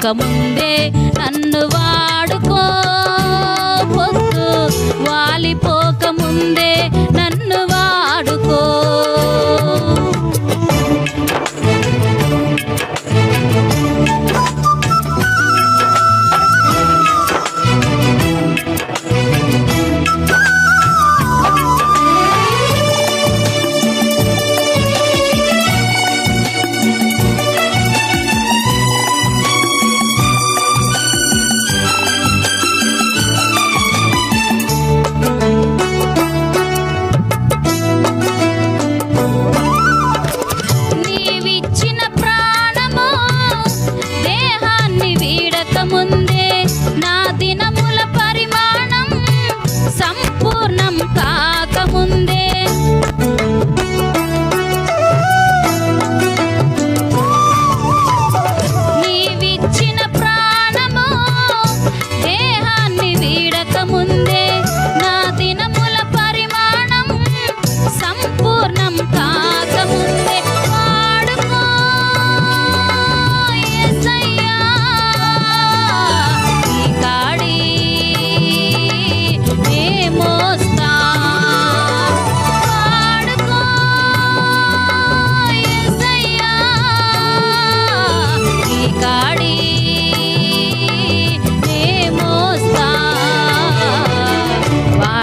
పుట్టకముందే నన్ను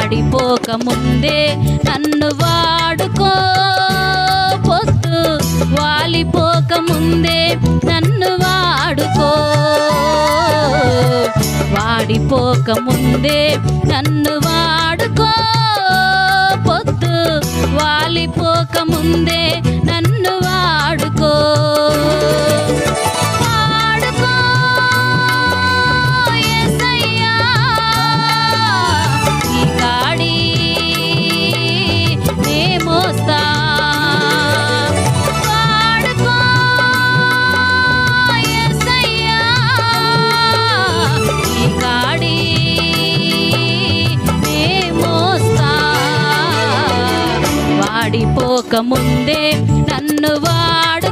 పడిపోకముందే నన్ను వాడుకో పొత్తు. వాలిపోకముందే నన్ను వాడుకో. వాడిపోకముందే నన్ను వాడుకో పొత్తు. వాలిపోకముందే నన్ను పోకముందే నన్ను వాడు